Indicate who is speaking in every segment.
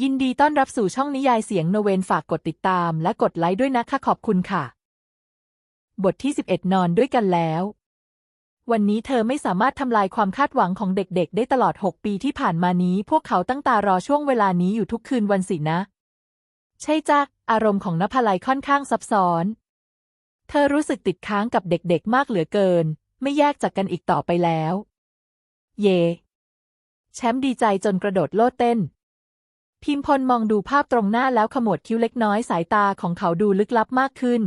Speaker 1: ยินดีต้อนรับสู่ช่องนิยายเสียงโนเวนฝากกดติดตามและกดไลค์ด้วยนะคะขอบคุณค่ะ บทที่ 11 นอนด้วยกันแล้ว วันนี้เธอไม่สามารถทำลายความคาดหวังของเด็กๆ ได้ตลอด 6 ปีที่ผ่านมานี้ พวกเขาตั้งตารอช่วงเวลานี้อยู่ทุกคืนวันสินะ ใช่จ้ะอารมณ์ของนภลัยค่อนข้างซับซ้อน เธอรู้สึกติดค้างกับเด็กๆ มากเหลือเกิน ไม่แยกจากกันอีกต่อไปแล้ว เย่แชมป์ดีใจจนกระโดดโลดเต้น พิมพลมองดูภาพตรงหน้าแล้วขมวดคิ้วเล็กน้อยสายตาของเขาดูลึกลับมากขึ้น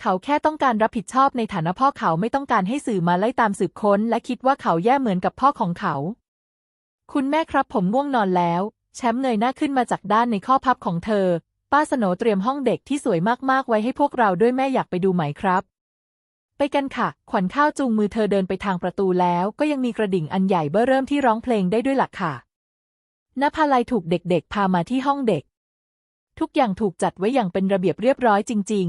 Speaker 1: เขาแค่ต้องการรับผิดชอบในฐานะพ่อเขาไม่ต้องการให้สื่อมาไล่ตามสืบค้น และคิดว่าเขาแย่เหมือนกับพ่อของเขา คุณแม่ครับผมง่วงนอนแล้ว แชมป์เงยหน้าขึ้นมาจากด้านในข้อพับของเธอ ป้าสโนเตรียมห้องเด็กที่สวยมากๆไว้ให้พวกเราด้วยแม่อยากไปดูไหมครับไปกันค่ะ ขวัญข้าวจูงมือเธอเดินไปทางประตูแล้ว ก็ยังมีกระดิ่งอันใหญ่เบ้อเริ่มที่ร้องเพลงได้ด้วยหล่ะค่ะ นภาลัยถูกเด็กๆ พามาที่ห้องเด็ก ทุกอย่างถูกจัดไว้อย่างเป็นระเบียบเรียบร้อยจริง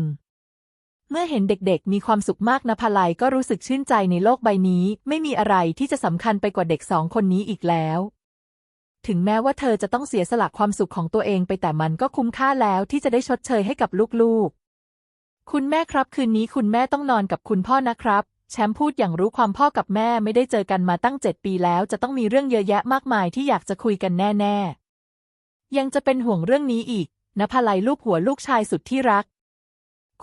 Speaker 1: ๆ เมื่อเห็นเด็กๆ มีความสุขมากนภาลัยก็รู้สึกชื่นใจในโลกใบนี้ ไม่มีอะไรที่จะสำคัญไปกว่าเด็กสองคนนี้อีกแล้ว ถึงแม้ว่าเธอจะต้องเสียสละความสุขของตัวเองไปแต่มันก็คุ้มค่าแล้วที่จะได้ชดเชยให้กับลูกๆ คุณแม่ครับคืนนี้คุณแม่ต้องนอนกับคุณพ่อนะครับ แชมป์พูดอย่างรู้ความพ่อกับแม่ไม่ได้เจอกันมาตั้งเจ็ดปีแล้วจะต้องมีเรื่องเยอะแยะมากมายที่อยากจะคุยกันแน่ๆ ยังจะเป็นห่วงเรื่องนี้อีกนภาลัยลูกหัวลูกชายสุดที่รัก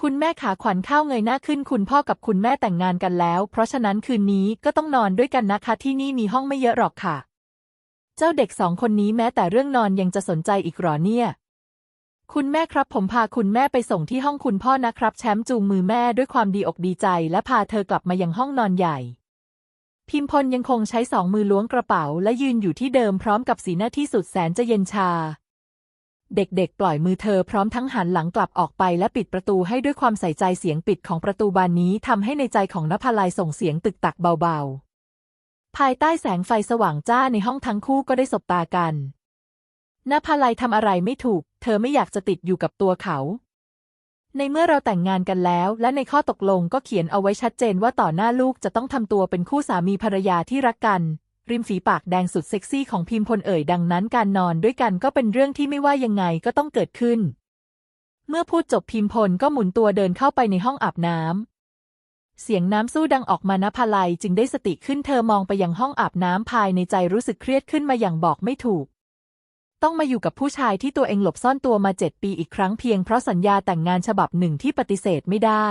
Speaker 1: คุณแม่ขาขวัญข้าวเงยหน้าขึ้นคุณพ่อกับคุณแม่แต่งงานกันแล้ว เพราะฉะนั้นคืนนี้ก็ต้องนอนด้วยกันนะคะที่นี่มีห้องไม่เยอะหรอกค่ะ เจ้าเด็กสองคนนี้แม้แต่เรื่องนอนยังจะสนใจอีกหรอเนี่ย คุณแม่ครับผมพาคุณแม่ไปส่งที่ห้องคุณพ่อนะครับ แชมป์จูงมือแม่ด้วยความดีอกดีใจ และพาเธอกลับมายังห้องนอนใหญ่ พิมพลยังคงใช้สองมือล้วงกระเป๋า และยืนอยู่ที่เดิมพร้อมกับสีหน้าที่สุดแสนจะเย็นชา เด็กๆ ปล่อยมือเธอพร้อมทั้งหันหลังกลับออกไปและปิดประตูให้ด้วยความใส่ใจเสียงปิดของประตูบานนี้ทำให้ในใจของนภาลัยส่งเสียงตึกตักเบาๆ ภายใต้แสงไฟสว่างจ้าในห้องทั้งคู่ก็ได้สบตากัน นภาลัยทำอะไรไม่ถูก เธอไม่อยากจะติดอยู่กับตัวเขา ในเมื่อเราแต่งงานกันแล้ว และในข้อตกลงก็เขียนเอาไว้ชัดเจนว่าต่อหน้าลูกจะต้องทำตัวเป็นคู่สามีภรรยาที่รักกัน ริมฝีปากแดงสุดเซ็กซี่ของพิมพลเอ่ยดังนั้นการนอนด้วยกันก็เป็นเรื่องที่ไม่ว่ายังไงก็ต้องเกิดขึ้น เมื่อพูดจบพิมพลก็หมุนตัวเดินเข้าไปในห้องอาบน้ำเสียงน้ำสู้ดังออกมานภาลัยจึงได้สติขึ้นเธอมองไปยังห้องอาบน้ำภายในใจรู้สึกเครียดขึ้นมาอย่างบอกไม่ถูก ต้องมาอยู่กับผู้ชายที่ตัวเองหลบซ่อนตัวมาเจ็ดปีอีกครั้งเพียงเพราะสัญญาแต่งงานฉบับหนึ่งที่ปฏิเสธไม่ได้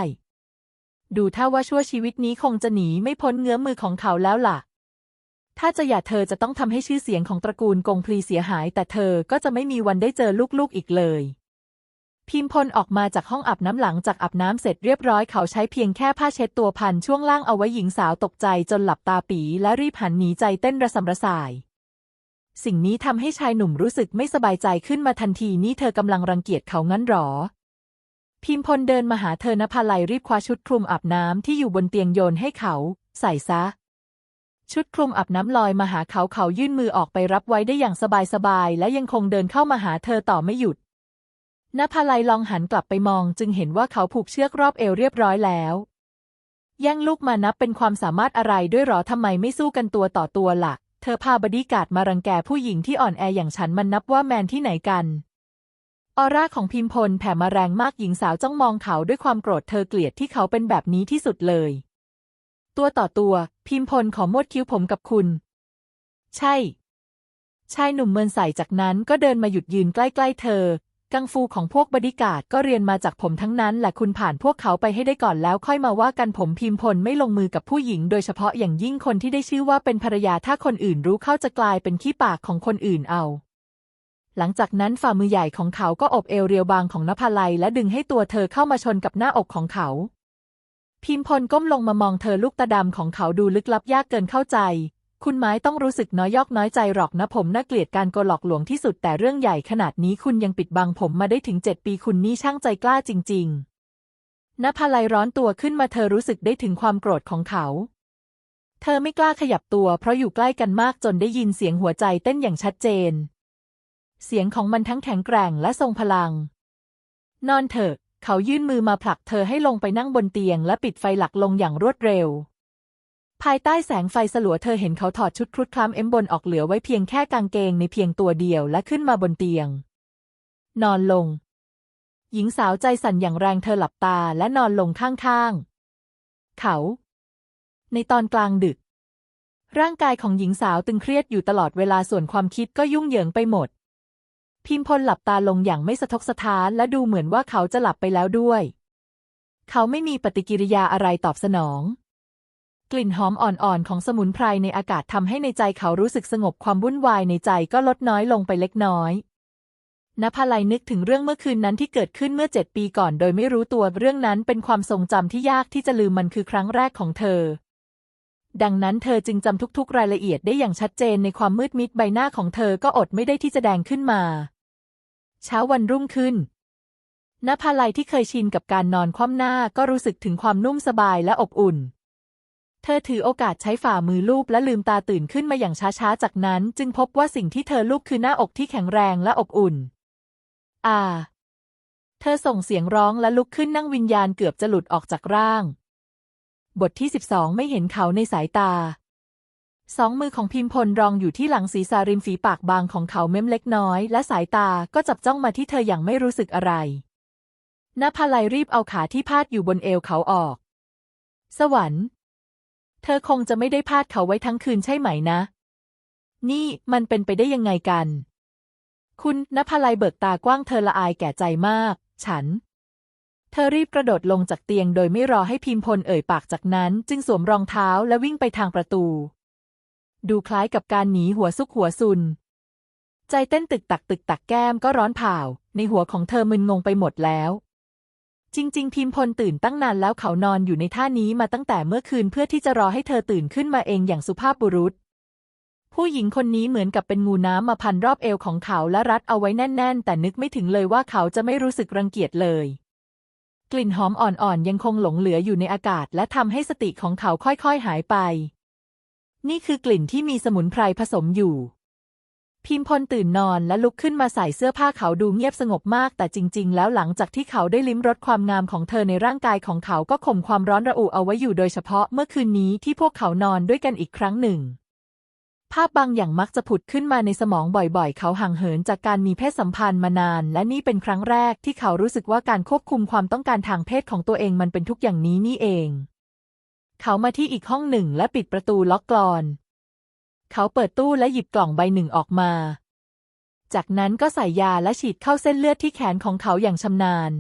Speaker 1: ดูถ้าว่าชั่วชีวิตนี้คงจะหนีไม่พ้นเงื้อมือของเขาแล้วล่ะ ถ้าจะหย่าเธอจะต้องทำให้ชื่อเสียงของตระกูลกงพลีเสียหาย แต่เธอก็จะไม่มีวันได้เจอลูกๆอีกเลย พิมพลออกมาจากห้องอาบน้ำหลังจากอาบน้ำเสร็จเรียบร้อยเขาใช้เพียงแค่ผ้าเช็ดตัวพันช่วงล่างเอาไว้หญิงสาวตกใจจนหลับตาปีและรีบหันหนีใจเต้นระสำระสาย สิ่งนี้ทำให้ชายหนุ่มรู้สึกไม่สบายใจขึ้นมาทันทีนี่เธอกำลังรังเกียจเขางั้นหรอ พิมพลเดินมาหาเธอนภาลัยรีบคว้าชุดคลุมอาบน้ำที่อยู่บนเตียงโยนให้เขา ใส่ซะ ชุดคลุมอาบน้ำลอยมาหาเขาเขายื่นมือออกไปรับไว้ได้อย่างสบายๆและยังคงเดินเข้ามาหาเธอต่อไม่หยุดนภาลัยลองหันกลับไปมองจึงเห็นว่าเขาผูกเชือกรอบเอวเรียบร้อยแล้วย่งลูกมานับเป็นความสามารถอะไรด้วยหรอทำไมไม่สู้กันตัวต่อตัวละ่ะ เธอพาบดีการ์ดมารังแกผู้หญิงที่อ่อนแออย่างฉันมันนับว่าแมนที่ไหนกัน ออร่าของพิมพลแผ่มาแรงมากหญิงสาวจ้องมองเขาด้วยความโกรธเธอเกลียดที่เขาเป็นแบบนี้ที่สุดเลย ตัวต่อตัว พิมพลขอมวดคิ้วผมกับคุณ ใช่ ชายหนุ่มเมินใส่จากนั้นก็เดินมาหยุดยืนใกล้ ๆ เธอ กังฟูของพวกบดิการ์ดก็เรียนมาจากผมทั้งนั้นแหละคุณผ่านพวกเขาไปให้ได้ก่อนแล้วค่อยมาว่ากันผมพิมพลไม่ลงมือกับผู้หญิง โดยเฉพาะอย่างยิ่งคนที่ได้ชื่อว่าเป็นภรรยาถ้าคนอื่นรู้เข้าจะกลายเป็นขี้ปากของคนอื่นเอา หลังจากนั้นฝ่ามือใหญ่ของเขาก็อบเอวเรียวบางของนภาลัยและดึงให้ตัวเธอเข้ามาชนกับหน้าอกของเขา พิมพลก้มลงมามองเธอลูกตาดำของเขาดูลึกลับยากเกินเข้าใจ คุณไม้ต้องรู้สึกน้อยยอกน้อยใจหรอกนะผมน่าเกลียดการโกหลอกหลวงที่สุดแต่เรื่องใหญ่ขนาดนี้คุณยังปิดบังผมมาได้ถึงเจ็ดปีคุณนี่ช่างใจกล้าจริง ๆนภาลัยร้อนตัวขึ้นมาเธอรู้สึกได้ถึงความโกรธของเขา เธอไม่กล้าขยับตัวเพราะอยู่ใกล้กันมากจนได้ยินเสียงหัวใจเต้นอย่างชัดเจน เสียงของมันทั้งแข็งแกร่งและทรงพลัง นอนเถอะ เขายื่นมือมาผลักเธอให้ลงไปนั่งบนเตียงและปิดไฟหลักลงอย่างรวดเร็ว ภายใต้แสงไฟสลัวเธอเห็นเขาถอดชุดครุฑคล้ำเอ็มบนออกเหลือไว้เพียงแค่กางเกงในเพียงตัวเดียวและขึ้นมาบนเตียง นอนลง หญิงสาวใจสั่นอย่างแรงเธอหลับตาและนอนลงข้างๆ เขา ในตอนกลางดึก ร่างกายของหญิงสาวตึงเครียดอยู่ตลอดเวลาส่วนความคิดก็ยุ่งเหยิงไปหมด พิมพลหลับตาลงอย่างไม่สะทกสะท้านและดูเหมือนว่าเขาจะหลับไปแล้วด้วย เขาไม่มีปฏิกิริยาอะไรตอบสนอง กลิ่นหอมอ่อนๆของสมุนไพรในอากาศทำให้ในใจเขารู้สึกสงบความวุ่นวายในใจก็ลดน้อยลงไปเล็กน้อยนภาลัยนึกถึงเรื่องเมื่อคืนนั้นที่เกิดขึ้นเมื่อเจ็ดปีก่อนโดยไม่รู้ตัวเรื่องนั้นเป็นความทรงจำที่ยากที่จะลืมมันคือครั้งแรกของเธอ ดังนั้นเธอจึงจำทุกๆ รายละเอียดได้อย่างชัดเจนในความมืดมิดใบหน้าของเธอก็อดไม่ได้ที่จะแดงขึ้นมา เช้าวันรุ่งขึ้นนภาลัยที่เคยชินกับการนอนคว่ำหน้าก็รู้สึกถึงความนุ่มสบายและอบอุ่น เธอถือโอกาสใช้ฝ่ามือลูบและลืมตาตื่นขึ้นมาอย่างช้าๆ จากนั้นจึงพบว่าสิ่งที่เธอลูบคือหน้าอกที่แข็งแรงและอบอุ่น อ่า เธอส่งเสียงร้องและลุกขึ้นนั่งวิญญาณเกือบจะหลุดออกจากร่าง บทที่สิบสองไม่เห็นเขาในสายตาสองมือของพิมพลรองอยู่ที่หลังศีรษะริมฝีปากบางของเขาเม้มเล็กน้อย และสายตาก็จับจ้องมาที่เธออย่างไม่รู้สึกอะไรนภาลัยรีบเอาขาที่พาดอยู่บนเอวเขาออก สวรรค์ เธอคงจะไม่ได้พาดเขาไว้ทั้งคืนใช่ไหมนะ นี่มันเป็นไปได้ยังไงกัน คุณนภลัยเบิกตากว้างเธอละอายแก่ใจมาก ฉัน เธอรีบกระโดดลงจากเตียงโดยไม่รอให้พิมพลเอ่ยปากจากนั้น จึงสวมรองเท้าและวิ่งไปทางประตู ดูคล้ายกับการหนีหัวซุกหัวซุน ใจเต้นตึกตักตึกตักแก้มก็ร้อนเผาในหัวของเธอมึนงงไปหมดแล้ว จริง ๆ พิมพลตื่นตั้งนานแล้วเขานอนอยู่ในท่านี้มาตั้งแต่เมื่อคืนเพื่อที่จะรอให้เธอตื่นขึ้นมาเองอย่างสุภาพบุรุษ ผู้หญิงคนนี้เหมือนกับเป็นงูน้ำมาพันรอบเอวของเขาและรัดเอาไว้แน่น ๆ แต่นึกไม่ถึงเลยว่าเขาจะไม่รู้สึกรังเกียจเลย กลิ่นหอมอ่อนๆยังคงหลงเหลืออยู่ในอากาศ และทำให้สติของเขาค่อยๆหายไป นี่คือกลิ่นที่มีสมุนไพรผสมอยู่ พิมพลตื่นนอนและลุกขึ้นมาใส่เสื้อผ้าเขาดูเงียบสงบมาก แต่จริง ๆ แล้วหลังจากที่เขาได้ลิ้มรสความงามของเธอในร่างกายของเขาก็ข่มความร้อนระอุเอาไว้อยู่โดยเฉพาะเมื่อคืนนี้ที่พวกเขานอนด้วยกันอีกครั้งหนึ่ง ภาพบางอย่างมักจะผุดขึ้นมาในสมองบ่อยๆ เขาห่างเหินจากการมีเพศสัมพันธ์มานาน และนี่เป็นครั้งแรกที่เขารู้สึกว่าการควบคุมความต้องการทางเพศของตัวเองมันเป็นทุกอย่างนี้นี่เอง เขามาที่อีกห้องหนึ่งและปิดประตูล็อกกลอน เขาเปิดตู้และหยิบกล่องใบหนึ่งออกมา จากนั้นก็ใส่ยาและฉีดเข้าเส้นเลือดที่แขนของเขาอย่างชำนาญ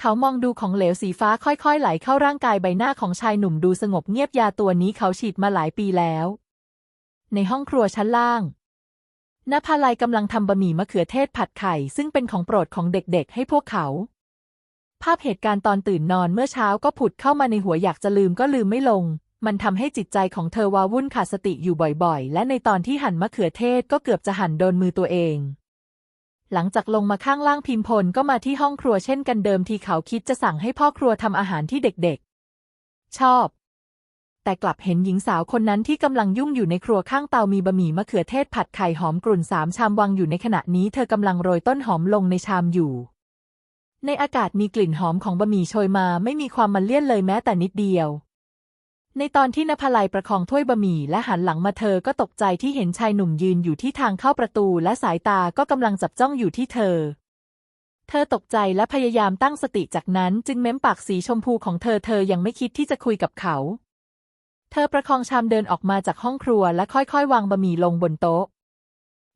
Speaker 1: เขามองดูของเหลวสีฟ้าค่อยๆ ไหลเข้าร่างกายใบหน้าของชายหนุ่มดูสงบเงียบยาตัวนี้เขาฉีดมาหลายปีแล้ว ในห้องครัวชั้นล่างนภาลัยกำลังทำบะหมี่มะเขือเทศผัดไข่ ซึ่งเป็นของโปรดของเด็กๆ ให้พวกเขา ภาพเหตุการณ์ตอนตื่นนอนเมื่อเช้าก็ผุดเข้ามาในหัวอยากจะลืมก็ลืมไม่ลง มันทำให้จิตใจของเธอวาวุ่นขาดสติอยู่บ่อยๆ และในตอนที่หั่นมะเขือเทศก็เกือบจะหั่นโดนมือตัวเองหลังจากลงมาข้างล่างพิมพลก็มาที่ห้องครัวเช่นกันเดิมทีเขาคิดจะสั่งให้พ่อครัวทำอาหารที่เด็กๆ ชอบ แต่กลับเห็นหญิงสาวคนนั้นที่กำลังยุ่งอยู่ในครัวข้างเตามีบะหมี่มะเขือเทศผัดไข่หอมกรุ่นสามชามวางอยู่ในขณะนี้เธอกำลังโรยต้นหอมลงในชามอยู่ ในอากาศมีกลิ่นหอมของบะหมี่โชยมาไม่มีความมันเลี่ยนเลยแม้แต่นิดเดียว ในตอนที่นภลัยประคองถ้วยบะหมี่และหันหลังมาเธอก็ตกใจที่เห็นชายหนุ่มยืนอยู่ที่ทางเข้าประตูและสายตาก็กำลังจับจ้องอยู่ที่เธอ เธอตกใจและพยายามตั้งสติจากนั้นจึงเม้มปากสีชมพูของเธอเธอยังไม่คิดที่จะคุยกับเขา เธอประคองชามเดินออกมาจากห้องครัวและค่อยๆ วางบะหมี่ลงบนโต๊ะ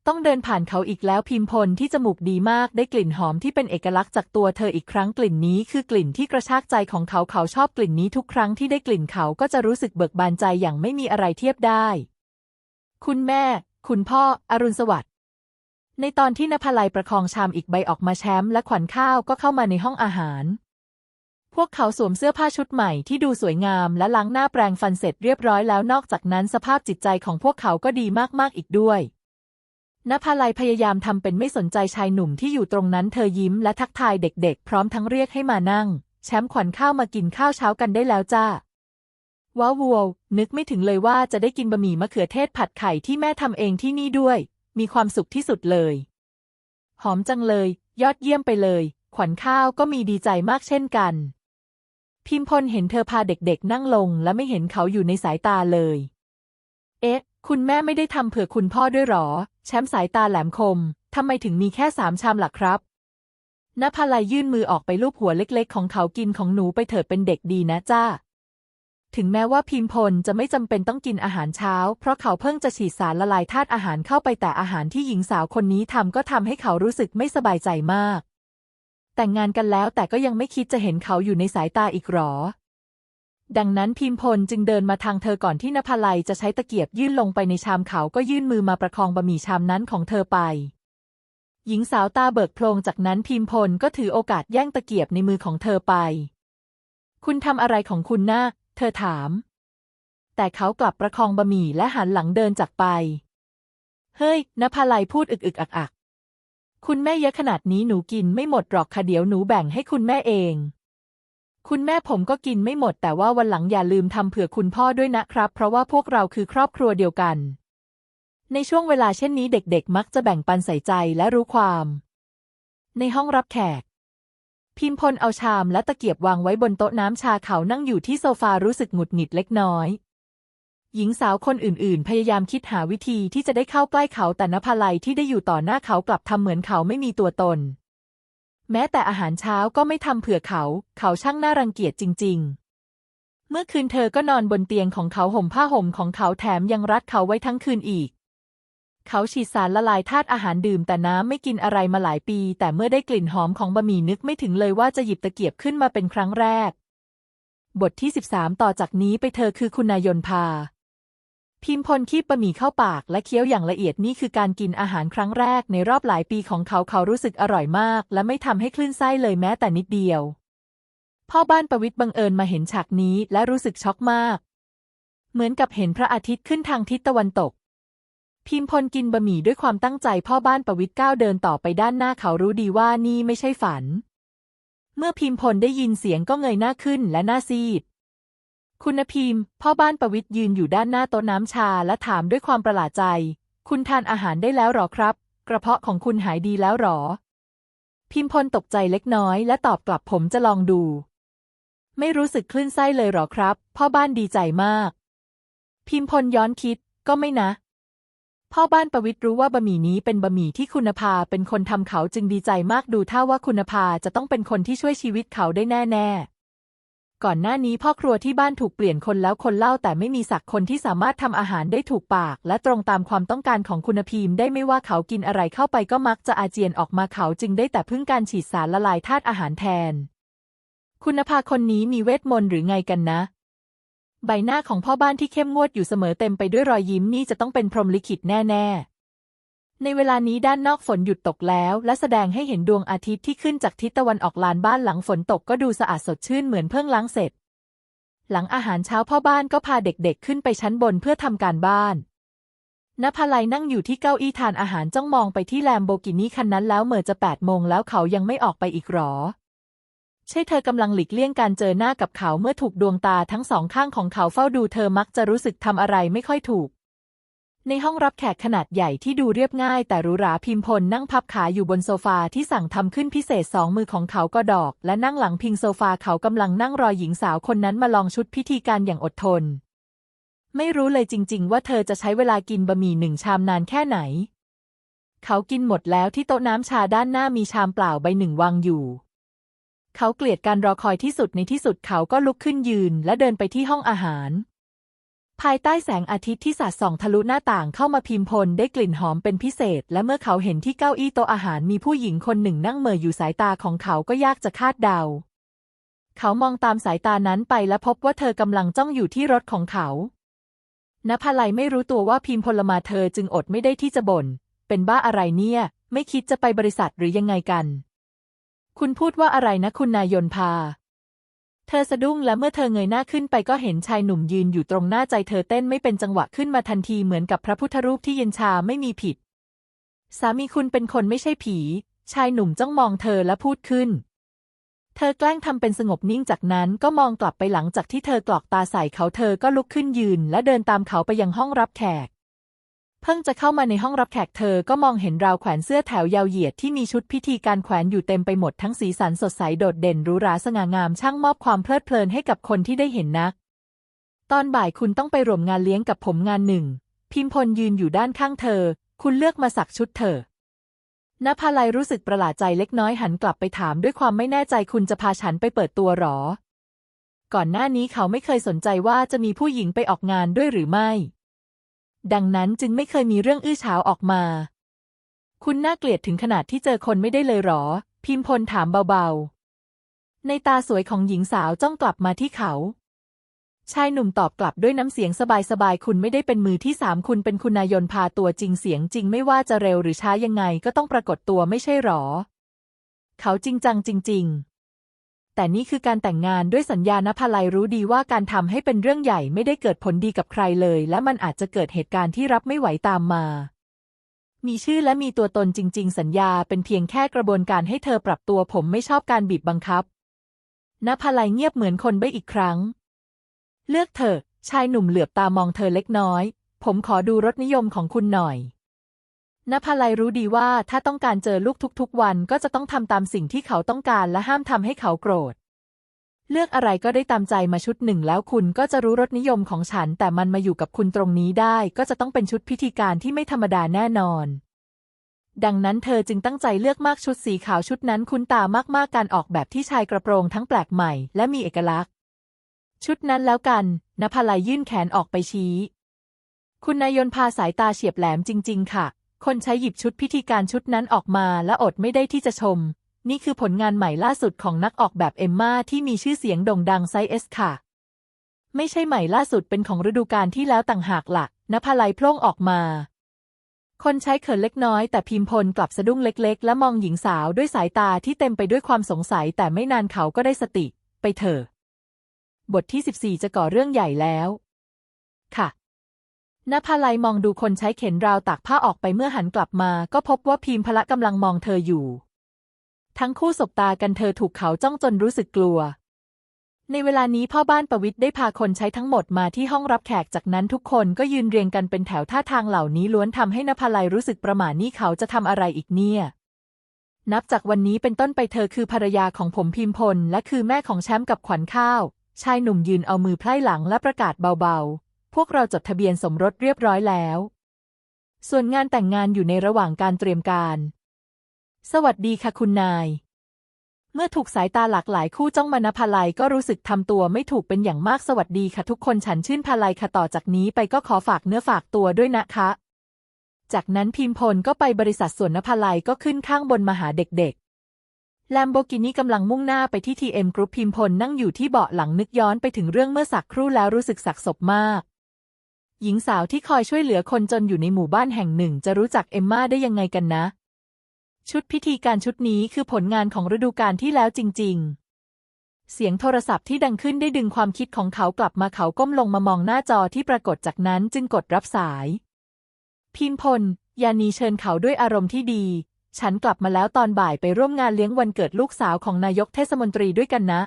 Speaker 1: ต้องเดินผ่านเขาอีกแล้วพิมพลที่จมูกดีมากได้กลิ่นหอมที่เป็นเอกลักษณ์จากตัวเธออีกครั้งกลิ่นนี้คือกลิ่นที่กระชากใจของเขาเขาชอบกลิ่นนี้ทุกครั้งที่ได้กลิ่นเขาก็จะรู้สึกเบิกบานใจอย่างไม่มีอะไรเทียบได้ คุณแม่ คุณพ่อ อรุณสวัสดิ์ในตอนที่นภลัยประคองชามอีกใบออกมาแชมป์และขวัญข้าวก็เข้ามาในห้องอาหาร พวกเขาสวมเสื้อผ้าชุดใหม่ที่ดูสวยงามและล้างหน้าแปรงฟันเสร็จเรียบร้อยแล้วนอกจากนั้นสภาพจิตใจของพวกเขาก็ดีมากๆอีกด้วย นภาลัยพยายามทำเป็นไม่สนใจชายหนุ่มที่อยู่ตรงนั้นเธอยิ้มและทักทายเด็กๆ พร้อมทั้งเรียกให้มานั่ง แชมป์ขวัญข้าวมากินข้าวเช้ากันได้แล้วจ้าว้าววนึกไม่ถึงเลยว่าจะได้กินบะหมี่มะเขือเทศผัดไข่ที่แม่ทำเองที่นี่ด้วย มีความสุขที่สุดเลย หอมจังเลย ยอดเยี่ยมไปเลย ขวัญข้าวก็มีดีใจมากเช่นกัน พิมพลเห็นเธอพาเด็กๆ นั่งลงและไม่เห็นเขาอยู่ในสายตาเลย เอ๊ะ คุณแม่ไม่ได้ทำเผื่อคุณพ่อด้วยหรอ แชมป์สายตาแหลมคม ทำไมถึงมีแค่สามชามล่ะครับนภาลัยยื่นมือออกไปลูบหัวเล็กๆ ของเขากินของหนูไปเถิดเป็นเด็กดีนะจ้า ถึงแม้ว่าพิมพลจะไม่จำเป็นต้องกินอาหารเช้า เพราะเขาเพิ่งจะฉีดสารละลายธาตุอาหารเข้าไปแต่อาหารที่หญิงสาวคนนี้ทำก็ทำให้เขารู้สึกไม่สบายใจมาก แต่งงานกันแล้วแต่ก็ยังไม่คิดจะเห็นเขาอยู่ในสายตาอีกหรอ ดังนั้นพิมพลจึงเดินมาทางเธอก่อนที่นภาลัยจะใช้ตะเกียบยื่นลงไปในชามเขาก็ยื่นมือมาประคองบะหมี่ชามนั้นของเธอไป หญิงสาวตาเบิกโพลงจากนั้นพิมพลก็ถือโอกาสแย่งตะเกียบในมือของเธอไป คุณทำอะไรของคุณนะเธอถาม แต่เขากลับประคองบะหมี่และหันหลังเดินจากไป เฮ้ยนภาลัยพูดอึกอึกอักอักคุณแม่เยอะขนาดนี้หนูกินไม่หมดหรอกค่ะเดี๋ยวหนูแบ่งให้คุณแม่เอง คุณแม่ผมก็กินไม่หมด แต่ว่าวันหลังอย่าลืมทำเผื่อคุณพ่อด้วยนะครับ เพราะว่าพวกเราคือครอบครัวเดียวกัน ในช่วงเวลาเช่นนี้เด็กๆ มักจะแบ่งปันใส่ใจและรู้ความ ในห้องรับแขก พิมพลเอาชามและตะเกียบวางไว้บนโต๊ะน้ำชาเขานั่งอยู่ที่โซฟารู้สึกหงุดหงิดเล็กน้อย หญิงสาวคนอื่นๆ พยายามคิดหาวิธีที่จะได้เข้าใกล้เขาแต่นภาลัยที่ได้อยู่ต่อหน้าเขากลับทำเหมือนเขาไม่มีตัวตน แม้แต่อาหารเช้าก็ไม่ทำเผื่อเขา เขาช่างน่ารังเกียจจริง ๆ เมื่อคืนเธอก็นอนบนเตียงของเขาห่มผ้าห่มของเขาแถมยังรัดเขาไว้ทั้งคืนอีก เขาฉีดสารละลายธาตุอาหารดื่มแต่น้ำไม่กินอะไรมาหลายปี แต่เมื่อได้กลิ่นหอมของบะหมี่นึกไม่ถึงเลยว่าจะหยิบตะเกียบขึ้นมาเป็นครั้งแรก บทที่ 13 ต่อจากนี้ไปเธอคือคุณนายนพา พิมพลคีบบะหมี่เข้าปากและเคี้ยวอย่างละเอียดนี่คือการกินอาหารครั้งแรกในรอบหลายปีของเขาเขารู้สึกอร่อยมาก และไม่ทำให้คลื่นไส้เลยแม้แต่นิดเดียว พ่อบ้านประวิตรบังเอิญมาเห็นฉากนี้และรู้สึกช็อกมาก เหมือนกับเห็นพระอาทิตย์ขึ้นทางทิศตะวันตก พิมพลกินบะหมี่ด้วยความตั้งใจพ่อบ้านประวิตรก้าวเดินต่อไปด้านหน้าเขารู้ดีว่านี่ไม่ใช่ฝัน เมื่อพิมพลได้ยินเสียงก็เงยหน้าขึ้นและหน้าซีด คุณพิมพ์ พ่อบ้านประวิตยืนอยู่ด้านหน้าโต๊ะน้ำชาและถามด้วยความประหลาดใจ คุณทานอาหารได้แล้วหรอครับ กระเพาะของคุณหายดีแล้วหรอ พิมพลตกใจเล็กน้อยและตอบกลับผมจะลองดู ไม่รู้สึกคลื่นไส้เลยหรอครับ พ่อบ้านดีใจมาก พิมพลย้อนคิด ก็ไม่นะ พ่อบ้านประวิตรู้ว่าบะหมี่นี้เป็นบะหมี่ที่คุณภาเป็นคนทำเขาจึงดีใจมากดูท่าว่าคุณภาจะต้องเป็นคนที่ช่วยชีวิตเขาได้แน่ ๆ ก่อนหน้านี้พ่อครัวที่บ้านถูกเปลี่ยนคนแล้วคนเล่าแต่ไม่มีสักคนที่สามารถทำอาหารได้ถูกปาก และตรงตามความต้องการของคุณพิมได้ไม่ว่าเขากินอะไรเข้าไปก็มักจะอาเจียนออกมาเขาจึงได้แต่พึ่งการฉีดสารละลายธาตุอาหารแทน คุณภาคนนี้มีเวทมนต์หรือไงกันนะ ใบหน้าของพ่อบ้านที่เข้มงวดอยู่เสมอเต็มไปด้วยรอยยิ้มนี่จะต้องเป็นพรหมลิขิตแน่ ๆ ในเวลานี้ด้านนอกฝนหยุดตกแล้ว และแสดงให้เห็นดวงอาทิตย์ที่ขึ้นจากทิศตะวันออกลานบ้านหลังฝนตกก็ดูสะอาดสดชื่นเหมือนเพิ่งล้างเสร็จ หลังอาหารเช้าพ่อบ้านก็พาเด็กๆ ขึ้นไปชั้นบนเพื่อทำการบ้านนภาลัยนั่งอยู่ที่เก้าอี้ทานอาหารจ้องมองไปที่แลมโบกินี่คันนั้นแล้วเหมื่อจะแปดโมงแล้วเขายังไม่ออกไปอีกหรอ ใช่เธอกำลังหลีกเลี่ยงการเจอหน้ากับเขาเมื่อถูกดวงตาทั้งสองข้างของเขาเฝ้าดูเธอมักจะรู้สึกทำอะไรไม่ค่อยถูก ในห้องรับแขกขนาดใหญ่ที่ดูเรียบง่ายแต่หรูหราพิมพลนั่งพับขาอยู่บนโซฟาที่สั่งทำขึ้นพิเศษสองมือของเขาก็ดอก และนั่งหลังพิงโซฟาเขากำลังนั่งรอหญิงสาวคนนั้นมาลองชุดพิธีการอย่างอดทน ไม่รู้เลยจริง ๆ ว่าเธอจะใช้เวลากินบะหมี่หนึ่งชามนานแค่ไหน เขากินหมดแล้วที่โต๊ะน้ำชาด้านหน้ามีชามเปล่าใบหนึ่งวางอยู่เขาเกลียดการรอคอยที่สุดในที่สุดเขาก็ลุกขึ้นยืนและเดินไปที่ห้องอาหาร ภายใต้แสงอาทิตย์ที่สาดส่องทะลุหน้าต่างเข้ามาพิมพลได้กลิ่นหอมเป็นพิเศษ และเมื่อเขาเห็นที่เก้าอี้โต๊ะอาหารมีผู้หญิงคนหนึ่งนั่งเม่ออยู่สายตาของเขาก็ยากจะคาดเดา เขามองตามสายตานั้นไปและพบว่าเธอกำลังจ้องอยู่ที่รถของเขานภาลัยไม่รู้ตัวว่าพิมพลมาเธอจึงอดไม่ได้ที่จะบน่น เป็นบ้าอะไรเนี่ย ไม่คิดจะไปบริษัทหรือยังไงกัน คุณพูดว่าอะไรนะคุณนายนพา เธอสะดุ้งและเมื่อเธอเงยหน้าขึ้นไปก็เห็นชายหนุ่มยืนอยู่ตรงหน้าใจเธอเต้นไม่เป็นจังหวะขึ้นมาทันทีเหมือนกับพระพุทธรูปที่เย็นชาไม่มีผิด สามีคุณเป็นคนไม่ใช่ผี ชายหนุ่มจ้องมองเธอและพูดขึ้น เธอแกล้งทำเป็นสงบนิ่งจากนั้นก็มองกลับไปหลังจากที่เธอกรอกตาใส่เขาเธอก็ลุกขึ้นยืนและเดินตามเขาไปยังห้องรับแขก เพิ่งจะเข้ามาในห้องรับแขกเธอก็มองเห็นราวแขวนเสื้อแถวยาวเหยียดที่มีชุดพิธีการแขวนอยู่เต็มไปหมดทั้งสีสันสดใสโดดเด่นหรูหราสง่างามช่างมอบความเพลิดเพลินให้กับคนที่ได้เห็นนัก ตอนบ่ายคุณต้องไปร่วมงานเลี้ยงกับผมงานหนึ่ง พิมพลยืนอยู่ด้านข้างเธอ คุณเลือกมาสักชุดเธอนภาลัยรู้สึกประหลาดใจเล็กน้อยหันกลับไปถามด้วยความไม่แน่ใจคุณจะพาฉันไปเปิดตัวหรอ ก่อนหน้านี้เขาไม่เคยสนใจว่าจะมีผู้หญิงไปออกงานด้วยหรือไม่ ดังนั้นจึงไม่เคยมีเรื่องอื้อฉาวออกมา คุณน่าเกลียดถึงขนาดที่เจอคนไม่ได้เลยหรอ พิมพลถามเบาๆ ในตาสวยของหญิงสาวจ้องกลับมาที่เขา ชายหนุ่มตอบกลับด้วยน้ำเสียงสบายๆ คุณไม่ได้เป็นมือที่สามคุณเป็นคุณนายนพาตัวจริงเสียงจริงไม่ว่าจะเร็วหรือช้ายังไงก็ต้องปรากฏตัวไม่ใช่หรอ เขาจริงจังจริง ๆ แต่นี่คือการแต่งงานด้วยสัญญานภาลัยรู้ดีว่าการทำให้เป็นเรื่องใหญ่ไม่ได้เกิดผลดีกับใครเลย และมันอาจจะเกิดเหตุการณ์ที่รับไม่ไหวตามมา มีชื่อและมีตัวตนจริง ๆ สัญญาเป็นเพียงแค่กระบวนการให้เธอปรับตัวผมไม่ชอบการบีบบังคับนภาลัยเงียบเหมือนคนใบ้อีกครั้ง เลือกเถอะ ชายหนุ่มเหลือบตามองเธอเล็กน้อย ผมขอดูรสนิยมของคุณหน่อย นภาลัยรู้ดีว่าถ้าต้องการเจอลูกทุกๆ วันก็จะต้องทำตามสิ่งที่เขาต้องการและห้ามทำให้เขาโกรธ เลือกอะไรก็ได้ตามใจมาชุดหนึ่งแล้วคุณก็จะรู้รสนิยมของฉัน แต่มันมาอยู่กับคุณตรงนี้ได้ก็จะต้องเป็นชุดพิธีการที่ไม่ธรรมดาแน่นอน ดังนั้นเธอจึงตั้งใจเลือกมากชุดสีขาวชุดนั้นคุ้นตามากๆการออกแบบที่ชายกระโปรงทั้งแปลกใหม่และมีเอกลักษณ์ ชุดนั้นแล้วกันนภาลัยยื่นแขนออกไปชี้ คุณนายนพาสายตาเฉียบแหลมจริง ๆ ค่ะ คนใช้หยิบชุดพิธีการชุดนั้นออกมาและอดไม่ได้ที่จะชม นี่คือผลงานใหม่ล่าสุดของนักออกแบบเอมมาที่มีชื่อเสียงโด่งดังไซส์เอสค่ะ ไม่ใช่ใหม่ล่าสุดเป็นของฤดูกาลที่แล้วต่างหากละ่ะนภาลัยโพล่งออกมา คนใช้เขินเล็กน้อยแต่พิมพลกลับสะดุ้งเล็กๆ และมองหญิงสาวด้วยสายตาที่เต็มไปด้วยความสงสัยแต่ไม่นานเขาก็ได้สติ ไปเถอะบทที่ 14 จะก่อเรื่องใหญ่แล้ว ค่ะ นภาลัยมองดูคนใช้เข็นราวตากผ้าออกไปเมื่อหันกลับมา ก็พบว่าพิมพละกำลังมองเธออยู่ ทั้งคู่สบตากันเธอถูกเขาจ้องจนรู้สึกกลัว ในเวลานี้พ่อบ้านประวิทย์ได้พาคนใช้ทั้งหมดมาที่ห้องรับแขกจากนั้นทุกคนก็ยืนเรียงกันเป็นแถวท่าทางเหล่านี้ล้วนทำให้นภาลัยรู้สึกประหม่านี่เขาจะทำอะไรอีกเนี่ยนับจากวันนี้เป็นต้นไปเธอคือภรรยาของผมพิมพล และคือแม่ของแชมป์กับขวัญข้าว ชายหนุ่มยืนเอามือไพร่หลังและประกาศเบาๆ พวกเราจดทะเบียนสมรสเรียบร้อยแล้ว ส่วนงานแต่งงานอยู่ในระหว่างการเตรียมการ สวัสดีค่ะคุณนาย เมื่อถูกสายตาหลากหลายคู่จ้องมานภาลัยก็รู้สึกทำตัวไม่ถูกเป็นอย่างมากสวัสดีค่ะทุกคนฉันชื่นภาลัยค่ะต่อจากนี้ไปก็ขอฝากเนื้อฝากตัวด้วยนะคะ จากนั้นพิมพลก็ไปบริษัทส่วนนภาลัยก็ขึ้นข้างบนมาหาเด็กๆแลมโบกินีกำลังมุ่งหน้าไปที่ทีเอ็มกรุ๊ปพิมพลนั่งอยู่ที่เบาะหลังนึกย้อนไปถึงเรื่องเมื่อสักครู่แล้วรู้สึกสักศพมาก หญิงสาวที่คอยช่วยเหลือคนจนอยู่ในหมู่บ้านแห่งหนึ่ง จะรู้จักเอมมาได้ยังไงกันนะ ชุดพิธีการชุดนี้คือผลงานของฤดูกาลที่แล้วจริง ๆ เสียงโทรศัพท์ที่ดังขึ้นได้ดึงความคิดของเขากลับมาเขาก้มลงมามองหน้าจอที่ปรากฏจากนั้นจึงกดรับสาย พิมพล ยานีเชิญเขาด้วยอารมณ์ที่ดี ฉันกลับมาแล้วตอนบ่ายไปร่วมงานเลี้ยงวันเกิดลูกสาวของนายกเทศมนตรีด้วยกันนะ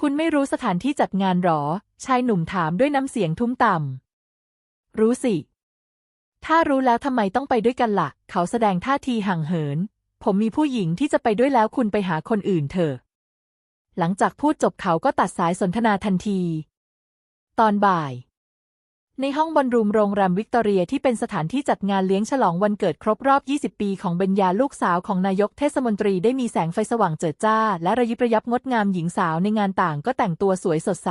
Speaker 1: คุณไม่รู้สถานที่จัดงานหรอ ชายหนุ่มถามด้วยน้ำเสียงทุ้มต่ำ รู้สิ ถ้ารู้แล้วทำไมต้องไปด้วยกันละ่ะ เขาแสดงท่าทีห่างเหิน ผมมีผู้หญิงที่จะไปด้วยแล้วคุณไปหาคนอื่นเถอะ หลังจากพูดจบเขาก็ตัดสายสนทนาทันที ตอนบ่าย ในห้องบอลรูมโรงแรมวิกตอเรียที่เป็นสถานที่จัดงานเลี้ยงฉลองวันเกิดครบรอบ 20 ปีของเบญญาลูกสาวของนายกเทศมนตรีได้มีแสงไฟสว่างเจิดจ้า และระยิบระยับงดงามหญิงสาวในงานต่างก็แต่งตัวสวยสดใส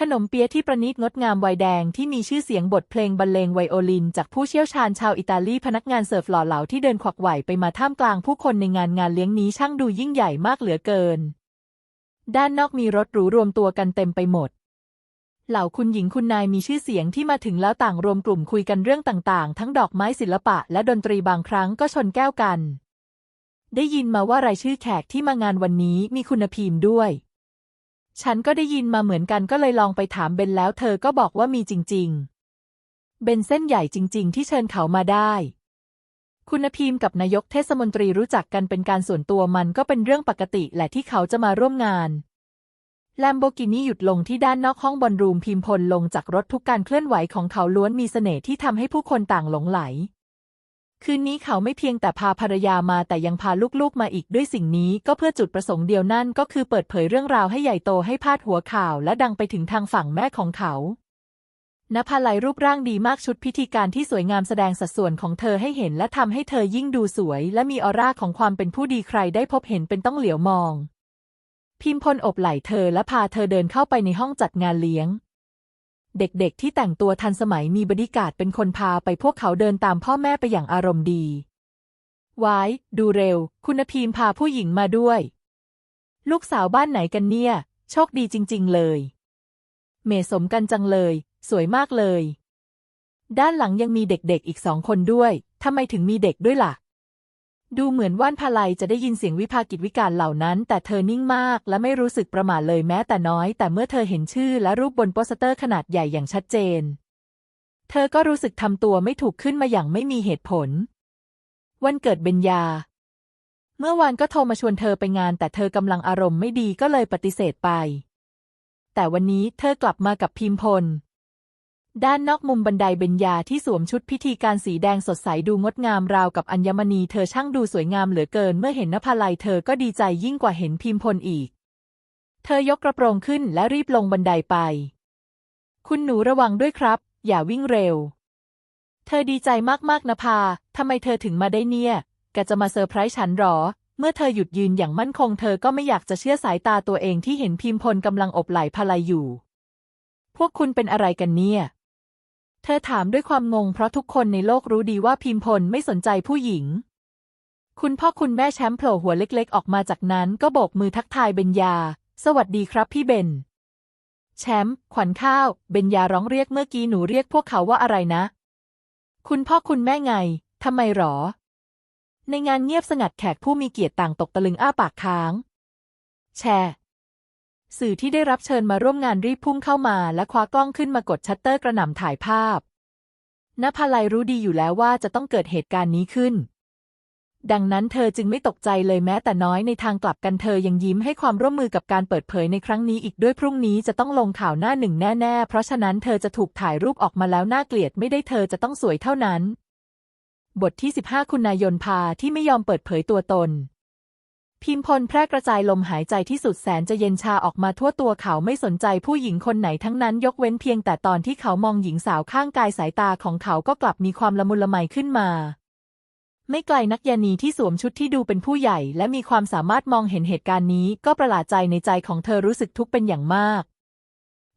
Speaker 1: ขนมเปี๊ยะที่ประณีตงดงามไวน์แดงที่มีชื่อเสียงบทเพลงบรรเลงไวโอลิน จากผู้เชี่ยวชาญชาวอิตาลีพนักงานเสิร์ฟหล่อเหลาที่เดินขวักไหวไปมาท่ามกลางผู้คนในงานงานเลี้ยงนี้ช่างดูยิ่งใหญ่มากเหลือเกิน ด้านนอกมีรถหรูรวมตัวกันเต็มไปหมด เหล่าคุณหญิงคุณนายมีชื่อเสียงที่มาถึงแล้วต่างรวมกลุ่มคุยกันเรื่องต่างๆ ทั้งดอกไม้ศิลปะและดนตรีบางครั้งก็ชนแก้วกัน ได้ยินมาว่ารายชื่อแขกที่มางานวันนี้มีคุณพิมพ์ด้วย ฉันก็ได้ยินมาเหมือนกันก็เลยลองไปถามเบนแล้วเธอก็บอกว่ามีจริง ๆ เบนเส้นใหญ่จริง ๆ ที่เชิญเขามาได้ คุณพิมพ์กับนายกเทศมนตรีรู้จักกันเป็นการส่วนตัวมันก็เป็นเรื่องปกติแหละที่เขาจะมาร่วมงานแลมโบกินีหยุดลงที่ด้านนอกห้องบอลรูมพิมพลลงจากรถทุกการเคลื่อนไหวของเขาล้วนมีเสน่ห์ที่ทำให้ผู้คนต่างหลงไหล คืนนี้เขาไม่เพียงแต่พาภรรยามาแต่ยังพาลูกๆมาอีกด้วยสิ่งนี้ก็เพื่อจุดประสงค์เดียวนั่นก็คือเปิดเผยเรื่องราวให้ใหญ่โตให้พาดหัวข่าวและดังไปถึงทางฝั่งแม่ของเขานภาลัยรูปร่างดีมากชุดพิธีการที่สวยงามแสดงสัดส่วนของเธอให้เห็นและทำให้เธอยิ่งดูสวย และมีออร่าของความเป็นผู้ดีใครได้พบเห็นเป็นต้องเหลียวมอง พิมพลอบไหล่เธอและพาเธอเดินเข้าไปในห้องจัดงานเลี้ยง เด็กๆที่แต่งตัวทันสมัยมีบริการดเป็นคนพาไปพวกเขาเดินตามพ่อแม่ไปอย่างอารมณ์ดี ไว้ ดูเร็ว คุณพิมพาผู้หญิงมาด้วย ลูกสาวบ้านไหนกันเนี่ย โชคดีจริง ๆ เลย เมสมกันจังเลย สวยมากเลย ด้านหลังยังมีเด็กๆอีกสองคนด้วย ทำไมถึงมีเด็กด้วยล่ะ ดูเหมือนว่านพาลัยจะได้ยินเสียงวิพากฤตวิการเหล่านั้น แต่เธอนิ่งมากและไม่รู้สึกประหม่าเลยแม้แต่น้อย แต่เมื่อเธอเห็นชื่อและรูปบนโปสเตอร์ขนาดใหญ่อย่างชัดเจน เธอก็รู้สึกทำตัวไม่ถูกขึ้นมาอย่างไม่มีเหตุผล วันเกิดเบญญา เมื่อวานก็โทรมาชวนเธอไปงานแต่เธอกำลังอารมณ์ไม่ดีก็เลยปฏิเสธไป แต่วันนี้เธอกลับมากับพิมพล ด้านนอกมุมบันไดเบญญาที่สวมชุดพิธีการสีแดงสดใสดูงดงามราวกับอัญมณีเธอช่างดูสวยงามเหลือเกิน เมื่อเห็นนภาลัยเธอก็ดีใจยิ่งกว่าเห็นพิมพลอีก เธอยกกระโปรงขึ้นและรีบลงบันไดไป คุณหนูระวังด้วยครับ อย่าวิ่งเร็ว เธอดีใจมากๆนะพาทำไมเธอถึงมาได้เนี่ยแกจะมาเซอร์ไพรส์ฉันหรอ เมื่อเธอหยุดยืนอย่างมั่นคงเธอก็ไม่อยากจะเชื่อสายตาตัวเองที่เห็นพิมพลกำลังอบไหล่พาลัยอยู่ พวกคุณเป็นอะไรกันเนี่ย เธอถามด้วยความงงเพราะทุกคนในโลกรู้ดีว่าพิมพลไม่สนใจผู้หญิง คุณพ่อคุณแม่แชมป์โผล่หัวเล็กๆ ออกมาจากนั้นก็โบกมือทักทายเบญญา สวัสดีครับพี่เบน แชมป์ขวัญข้าว เบญญาร้องเรียกเมื่อกี้หนูเรียกพวกเขาว่าอะไรนะ คุณพ่อคุณแม่ไง ทำไมหรอ ในงานเงียบสงัดแขกผู้มีเกียรติต่างตกตะลึงอ้าปากค้าง แชร์ สื่อที่ได้รับเชิญมาร่วมงานรีบพุ่งเข้ามาและคว้ากล้องขึ้นมากดชัตเตอร์กระหน่ำถ่ายภาพนภาลัยรู้ดีอยู่แล้วว่าจะต้องเกิดเหตุการณ์นี้ขึ้น ดังนั้นเธอจึงไม่ตกใจเลยแม้แต่น้อยในทางกลับกันเธอยังยิ้มให้ความร่วมมือกับการเปิดเผยในครั้งนี้อีกด้วยพรุ่งนี้จะต้องลงข่าวหน้าหนึ่งแน่ ๆ เพราะฉะนั้นเธอจะถูกถ่ายรูปออกมาแล้วน่าเกลียดไม่ได้เธอจะต้องสวยเท่านั้น บทที่ 15 คุณนายนพาที่ไม่ยอมเปิดเผยตัวตน พิมพลแพร่กระจายลมหายใจที่สุดแสนจะเย็นชาออกมาทั่วตัวเขาไม่สนใจผู้หญิงคนไหนทั้งนั้นยกเว้นเพียงแต่ตอนที่เขามองหญิงสาวข้างกายสายตาของเขาก็กลับมีความละมุนละไมขึ้นมา ไม่ไกลนักยานีที่สวมชุดที่ดูเป็นผู้ใหญ่ และมีความสามารถมองเห็นเหตุการณ์นี้ ก็ประหลาดใจในใจของเธอรู้สึกทุกข์เป็นอย่างมาก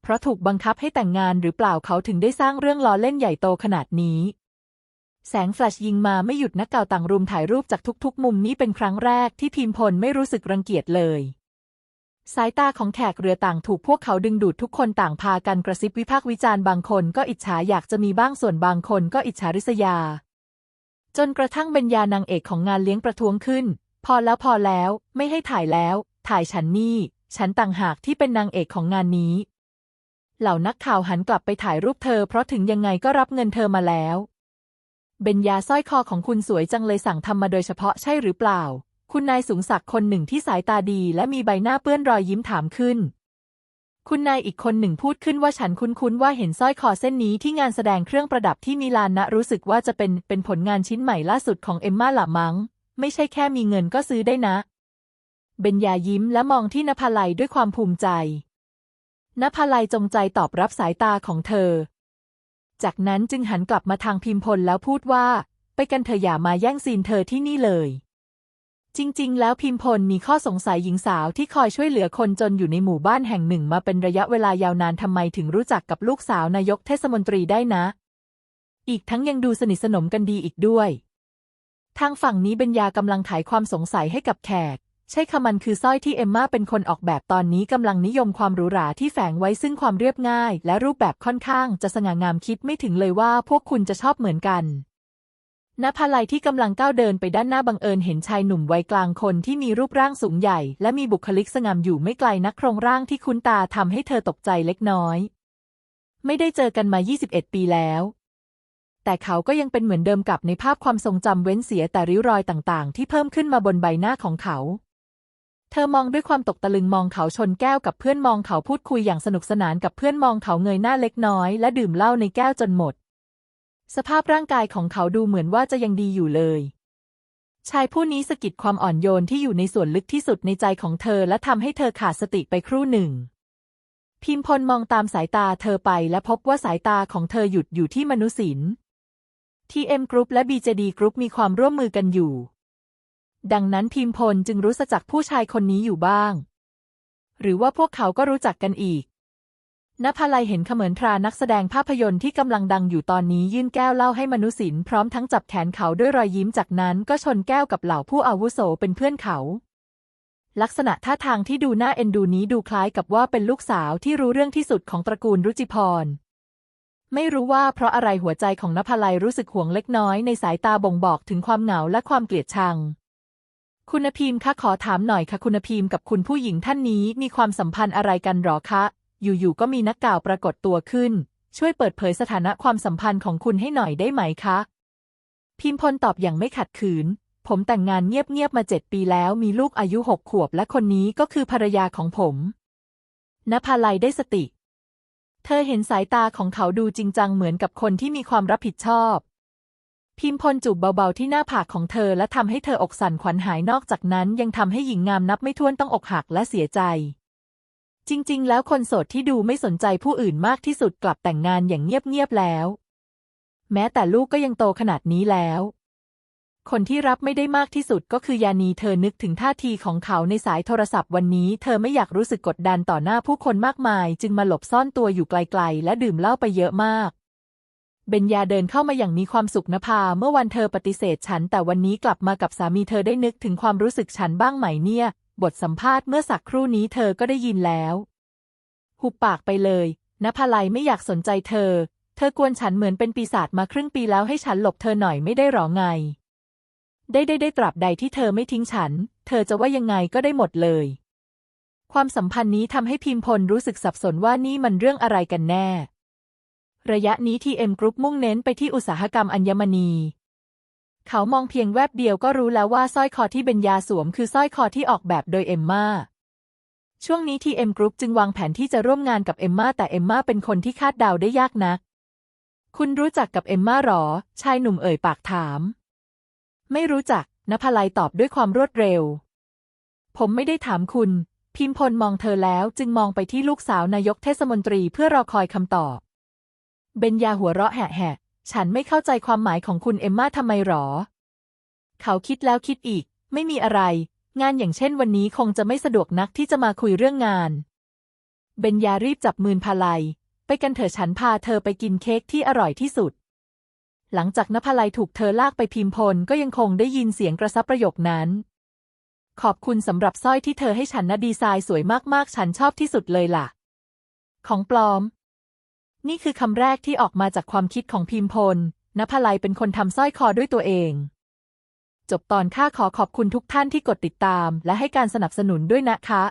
Speaker 1: เพราะถูกบังคับให้แต่งงานหรือเปล่าเขาถึงได้สร้างเรื่องล้อเล่นใหญ่โตขนาดนี้ แสงแฟลชยิงมาไม่หยุดนักเก่าต่างรุมถ่ายรูปจากทุกๆ มุมนี้เป็นครั้งแรกที่พิมพลไม่รู้สึกรังเกียจเลย สายตาของแขกเรือต่างถูกพวกเขาดึงดูดทุกคนต่างพากันกระซิบวิพากษ์วิจารณ์บางคนก็อิจฉาอยากจะมีบ้างส่วนบางคนก็อิจฉาริษยา จนกระทั่งเบญญานางเอกของงานเลี้ยงประท้วงขึ้น พอแล้วพอแล้ว ไม่ให้ถ่ายแล้ว ถ่ายฉันนี่ ฉันต่างหากที่เป็นนางเอกของงานนี้ เหล่านักข่าวหันกลับไปถ่ายรูปเธอเพราะถึงยังไงก็รับเงินเธอมาแล้ว เบญญาสร้อยคอของคุณสวยจังเลยสั่งทำมาโดยเฉพาะใช่หรือเปล่า คุณนายสูงศักดิ์คนหนึ่งที่สายตาดีและมีใบหน้าเปื้อนรอยยิ้มถามขึ้น คุณนายอีกคนหนึ่งพูดขึ้นว่าฉันคุ้นๆว่าเห็นสร้อยคอเส้นนี้ที่งานแสดงเครื่องประดับที่มิลานนะรู้สึกว่าจะเป็นเป็นผลงานชิ้นใหม่ล่าสุดของเอมมาหละมัง้ง ไม่ใช่แค่มีเงินก็ซื้อได้นะ เบญญายิ้มและมองที่นภาลัยด้วยความภูมิใจนภาลัยจงใจตอบรับสายตาของเธอ จากนั้นจึงหันกลับมาทางพิมพลแล้วพูดว่า ไปกันเธออย่ามาแย่งซีนเธอที่นี่เลย จริง ๆ แล้วพิมพลมีข้อสงสัยหญิงสาวที่คอยช่วยเหลือคนจนอยู่ในหมู่บ้านแห่งหนึ่งมาเป็นระยะเวลายาวนานทำไมถึงรู้จักกับลูกสาวนายกเทศมนตรีได้นะ อีกทั้งยังดูสนิทสนมกันดีอีกด้วย ทางฝั่งนี้เบญญากำลังถ่ายความสงสัยให้กับแขก ใช่ค่ะมันคือสร้อยที่เอมมาเป็นคนออกแบบตอนนี้กำลังนิยมความหรูหราที่แฝงไว้ซึ่งความเรียบง่าย และรูปแบบค่อนข้างจะสง่างามคิดไม่ถึงเลยว่าพวกคุณจะชอบเหมือนกันณภาลัยที่กำลังก้าวเดินไปด้านหน้าบังเอิญเห็นชายหนุ่มวัยกลางคนที่มีรูปร่างสูงใหญ่ และมีบุคลิกสง่ำอยู่ไม่ไกลนักโครงร่างที่คุ้นตาทำให้เธอตกใจเล็กน้อย ไม่ได้เจอกันมา 21 ปีแล้วแต่เขาก็ยังเป็นเหมือนเดิมกับในภาพความทรงจำเว้นเสียแต่ริ้วรอยต่างๆ ที่เพิ่มขึ้นมาบนใบหน้าของเขา เธอมองด้วยความตกตะลึงมองเขาชนแก้วกับเพื่อนมองเขาพูดคุยอย่างสนุกสนานกับเพื่อนมองเขาเงยหน้าเล็กน้อย และดื่มเหล้าในแก้วจนหมด สภาพร่างกายของเขาดูเหมือนว่าจะยังดีอยู่เลย ชายผู้นี้สะกิดความอ่อนโยนที่อยู่ในส่วนลึกที่สุดในใจของเธอและทำให้เธอขาดสติไปครู่หนึ่ง พิมพลมองตามสายตาเธอไปและพบว่าสายตาของเธอหยุดอยู่ที่มนุศิน TM Group และ BJD Group มีความร่วมมือกันอยู่ ดังนั้นพิมพลจึงรู้จักผู้ชายคนนี้อยู่บ้าง หรือว่าพวกเขาก็รู้จักกันอีกนภาลัยเห็นเขมือนทรานักแสดงภาพยนตร์ที่กำลังดังอยู่ตอนนี้ยื่นแก้วเหล้าให้มนุศินพร้อมทั้งจับแขนเขาด้วยรอยยิ้มจากนั้นก็ชนแก้วกับเหล่าผู้อาวุโสเป็นเพื่อนเขา ลักษณะท่าทางที่ดูน่าเอ็นดูนี้ดูคล้ายกับว่าเป็นลูกสาวที่รู้เรื่องที่สุดของตระกูลรุจิพร ไม่รู้ว่าเพราะอะไรหัวใจของนภาลัยรู้สึกห่วงเล็กน้อยในสายตาบ่งบอกถึงความเหงาและความเกลียดชัง คุณพิมพ์คะขอถามหน่อยค่ะคุณพิมพ์กับคุณผู้หญิงท่านนี้มีความสัมพันธ์อะไรกันหรอคะ อยู่ๆก็มีนักกล่าวปรากฏตัวขึ้น ช่วยเปิดเผยสถานะความสัมพันธ์ของคุณให้หน่อยได้ไหมคะ พิมพลตอบอย่างไม่ขัดขืน ผมแต่งงานเงียบๆมาเจ็ดปีแล้วมีลูกอายุหกขวบ และคนนี้ก็คือภรรยาของผมนภาลัยได้สติ เธอเห็นสายตาของเขาดูจริงจังเหมือนกับคนที่มีความรับผิดชอบ พิมพลจูบเบาๆที่หน้าผากของเธอและทำให้เธออกสั่นขวัญหายนอกจากนั้น ยังทำให้หญิงงามนับไม่ถ้วนต้องอกหักและเสียใจ จริง ๆ แล้วคนโสดที่ดูไม่สนใจผู้อื่นมากที่สุดกลับแต่งงานอย่างเงียบ ๆ แล้ว แม้แต่ลูกก็ยังโตขนาดนี้แล้ว คนที่รับไม่ได้มากที่สุดก็คือยานีเธอนึกถึงท่าทีของเขาในสายโทรศัพท์วันนี้ เธอไม่อยากรู้สึกกดดันต่อหน้าผู้คนมากมาย จึงมาหลบซ่อนตัวอยู่ไกล ๆ และดื่มเหล้าไปเยอะมาก เบญญาเดินเข้ามาอย่างมีความสุขนภา เมื่อวันเธอปฏิเสธฉัน แต่วันนี้กลับมากับสามีเธอได้นึกถึงความรู้สึกฉันบ้างไหมเนี่ย บทสัมภาษณ์เมื่อสักครู่นี้เธอก็ได้ยินแล้ว หุบปากไปเลยนภาลัยไม่อยากสนใจเธอ เธอกวนฉันเหมือนเป็นปีศาจมาครึ่งปีแล้วให้ฉันหลบเธอหน่อยไม่ได้หรอไง ได้ได้ได้ตราบใดที่เธอไม่ทิ้งฉัน เธอจะว่ายังไงก็ได้หมดเลย ความสัมพันธ์นี้ทำให้พิมพลรู้สึกสับสนว่านี่มันเรื่องอะไรกันแน่ ระยะนี้ทีเอ็มกรุ๊ปมุ่งเน้นไปที่อุตสาหกรรมอัญมณี เขามองเพียงแวบเดียวก็รู้แล้วว่าสร้อยคอที่เบญญาสวมคือสร้อยคอที่ออกแบบโดยเอมมาช่วงนี้ทีเอ็มกรุ๊ปจึงวางแผนที่จะร่วมงานกับเอมมาแต่เอมมาเป็นคนที่คาดเดาได้ยากนัก คุณรู้จักกับเอมมาหรอ ชายหนุ่มเอ่ยปากถาม ไม่รู้จักนภลัยตอบด้วยความรวดเร็ว ผมไม่ได้ถามคุณ พิมพลมองเธอแล้วจึงมองไปที่ลูกสาวนายกเทศมนตรีเพื่อรอคอยคำตอบ เบญญาหัวเราะแหะๆฉันไม่เข้าใจความหมายของคุณเอมมาทำไมหรอ เขาคิดแล้วคิดอีก ไม่มีอะไร งานอย่างเช่นวันนี้คงจะไม่สะดวกนักที่จะมาคุยเรื่องงาน เบญญารีบจับมือพาลัย ไปกันเถอะฉันพาเธอไปกินเค้กที่อร่อยที่สุด หลังจากนภาลัยถูกเธอลากไปพิมพลก็ยังคงได้ยินเสียงกระซับประโยคนั้น ขอบคุณสำหรับสร้อยที่เธอให้ฉันนะดีไซน์สวยมากๆ ฉันชอบที่สุดเลยล่ะ ของปลอม นี่คือคำแรกที่ออกมาจากความคิดของพิมพลนภลัยเป็นคนทำสร้อยคอด้วยตัวเอง จบตอนข้าขอขอบคุณทุกท่านที่กดติดตาม และให้การสนับสนุนด้วยนะคะ